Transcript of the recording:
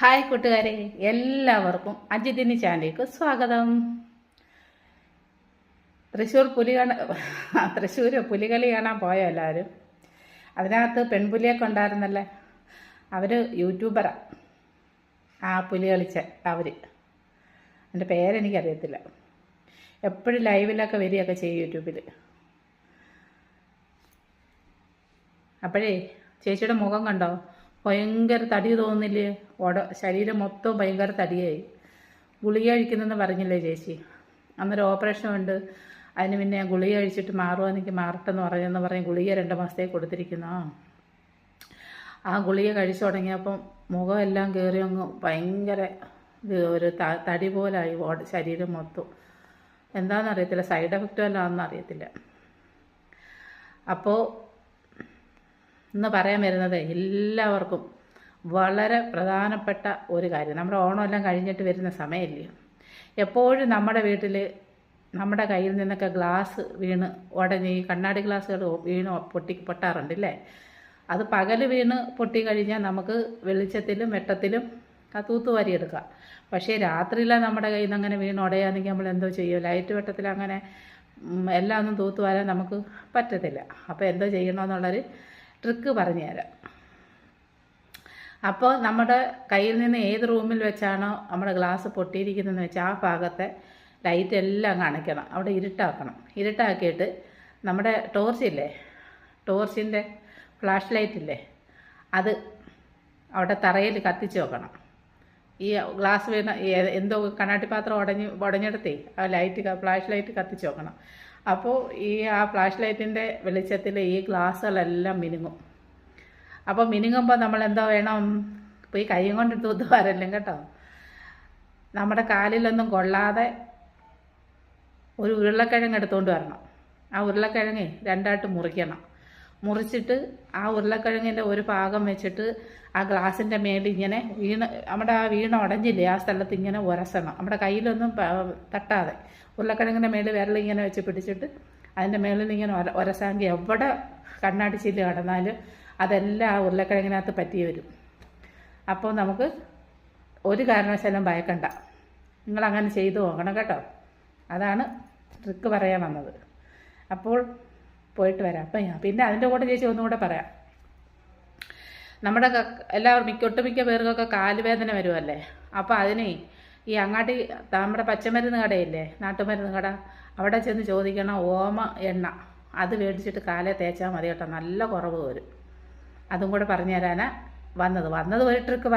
Hi കൂട്ടുകാരെ എല്ലാവർക്കും അജിതിനി ചാനലിലേക്ക് സ്വാഗതം. തൃശ്ശൂർ പുലി കാണ തൃശ്ശൂർ പുലികളി കാണാൻ പോയോ എല്ലാവരും? അതിനകത്ത് പെൺപുലിയൊക്കെ ഉണ്ടായിരുന്നല്ലേ? അവർ യൂട്യൂബറാ. ആ പുലി കളിച്ച അവർ എന്റെ പേരെനിക്കറിയത്തില്ല. എപ്പോഴും ലൈവിലൊക്കെ വരികയൊക്കെ ചെയ്യും യൂട്യൂബിൽ അപ്പോഴേ ചേച്ചിയുടെ മുഖം കണ്ടോ? ഭയങ്കര തടി തോന്നില്ലേ? ഉട ശരീരം മൊത്തം ഭയങ്കര തടിയായി. ഗുളിക കഴിക്കുന്നെന്ന് പറഞ്ഞില്ലേ ചേച്ചി? അന്നൊരു ഓപ്പറേഷൻ ഉണ്ട്. അതിന് പിന്നെ ഗുളിക കഴിച്ചിട്ട് മാറുമോ എനിക്ക് മാറട്ടെന്ന് പറഞ്ഞെന്ന് പറഞ്ഞ് ഗുളിക രണ്ട് മാസത്തേക്ക് കൊടുത്തിരിക്കുന്നു. ആ. ഗുളിക കഴിച്ചു തുടങ്ങിയപ്പം മുഖമെല്ലാം കയറി അങ്ങ് ഭയങ്കര ഒരു തടി പോലായി ശരീരം മൊത്തം. എന്താണെന്ന് അറിയത്തില്ല സൈഡ് എഫക്റ്റ് വല്ലതും ആണെന്ന് അറിയത്തില്ല. അപ്പോൾ ഇന്ന് പറയാൻ വരുന്നത് എല്ലാവർക്കും വളരെ പ്രധാനപ്പെട്ട ഒരു കാര്യം. നമ്മുടെ ഓണമെല്ലാം കഴിഞ്ഞിട്ട് വരുന്ന സമയമില്ല? എപ്പോഴും നമ്മുടെ വീട്ടിൽ നമ്മുടെ കയ്യിൽ നിന്നൊക്കെ ഗ്ലാസ് വീണ് ഉടനെ ഈ കണ്ണാടി ഗ്ലാസ്സുകൾ വീണ് പൊട്ടി പൊട്ടാറുണ്ട് അല്ലേ അത് പകൽ വീണ് പൊട്ടി കഴിഞ്ഞാൽ നമുക്ക് വെളിച്ചത്തിലും വെട്ടത്തിലും തൂത്തുവാരി എടുക്കാം. പക്ഷേ രാത്രിയിലാണ് നമ്മുടെ കയ്യിൽ നിന്ന് അങ്ങനെ വീണ് ഉടയാണെങ്കിൽ നമ്മൾ എന്തോ ചെയ്യും? ലൈറ്റ് വെട്ടത്തിൽ അങ്ങനെ എല്ലാം ഒന്നും തൂത്തുവാരാൻ നമുക്ക് പറ്റത്തില്ല. അപ്പോൾ എന്തോ ചെയ്യണമെന്നുള്ളൊരു ട്രിക്ക് പറഞ്ഞു തരാം അപ്പോൾ നമ്മുടെ കയ്യിൽ നിന്ന് ഏത് റൂമിൽ വെച്ചാണോ നമ്മുടെ ഗ്ലാസ് പൊട്ടിയിരിക്കുന്നതെന്ന് വെച്ചാൽ ആ ഭാഗത്തെ ലൈറ്റ് എല്ലാം കാണിക്കണം. അവിടെ ഇരുട്ടാക്കണം. ഇരുട്ടാക്കിയിട്ട് നമ്മുടെ ടോർച്ചില്ലേ ടോർച്ചിന്റെ ഫ്ലാഷ് ലൈറ്റ് ഇല്ലേ? അത് അവിടെ തറയിൽ കത്തിച്ച് വെക്കണം. ഈ ഗ്ലാസ് വീണ എന്തോ കണ്ണാട്ടി പാത്രം ഉടഞ്ഞ് ഉടഞ്ഞെടുത്തേ ആ ലൈറ്റ് ഫ്ലാഷ് ലൈറ്റ് കത്തിച്ച് വെക്കണം. അപ്പോൾ ഈ ആ ഫ്ലാഷ് ലൈറ്റിന്റെ വെളിച്ചത്തിൽ ഈ ഗ്ലാസ്സുകളെല്ലാം മിനുങ്ങും. അപ്പോൾ മിനുങ്ങുമ്പോൾ നമ്മൾ എന്താ വേണം പോയി കൈയും കൊണ്ട് തൂത്ത് വരല്ലേ കേട്ടോ. നമ്മുടെ കാലിലൊന്നും കൊള്ളാതെ ഒരു ഉരുളക്കിഴങ്ങ് എടുത്തുകൊണ്ട് വരണം. ആ ഉരുളക്കിഴങ്ങ് രണ്ടായിട്ട് മുറിക്കണം. മുറിച്ചിട്ട് ആ ഉരുളക്കിഴങ്ങിന്റെ ഒരു ഭാഗം വെച്ചിട്ട് ആ ഗ്ലാസിന്റെ മേളിൽ ഇങ്ങനെ വീണ് നമ്മുടെ ആ വീണ ഉടഞ്ഞില്ലേ ആ സ്ഥലത്ത് ഇങ്ങനെ ഉരസണം. നമ്മുടെ കയ്യിലൊന്നും തട്ടാതെ. ഉരുളക്കിഴങ്ങിന്റെ മേളിൽ വിരൽ ഇങ്ങനെ വെച്ച് പിടിച്ചിട്ട് അതിന്റെ മേളിൽ ഇങ്ങനെ ഉരസാങ്കിൽ എവിടെ കണ്ണാടി ചില്ല് കടന്നാലും അതെല്ലാം ആ ഉരുളക്കിഴങ്ങിനകത്ത് പറ്റി വരും. അപ്പോൾ നമുക്ക് ഒരു കാരണവശാലും ഭയക്കണ്ട. നിങ്ങളങ്ങനെ ചെയ്തു നോക്കണം കേട്ടോ. അതാണ് ട്രിക്ക് പറയാൻ വന്നത്. അപ്പോൾ പോയിട്ട് വരാം. അപ്പം പിന്നെ അതിന്റെ കൂടെ ചേച്ചി ഒന്നുകൂടെ പറയാം. നമ്മുടെ എല്ലാവരും മിക്ക ഒട്ടുമിക്ക പേർക്കൊക്കെ കാലുവേദന വരുമല്ലേ അപ്പോൾ അതിനെ ഈ അങ്ങാടി നമ്മുടെ പച്ചമരുന്ന് കടയില്ലേ? നാട്ടുമരുന്ന് കട. അവിടെ ചെന്ന് ചോദിക്കണം ഓമ എണ്ണ. അത് മേടിച്ചിട്ട് കാലേ തേച്ചാൽ മതി കേട്ടോ. നല്ല കുറവ് വരും. അതും കൂടെ പറഞ്ഞു തരാനാ വന്നത്. വന്നത് ഒരു ട്രിക്ക്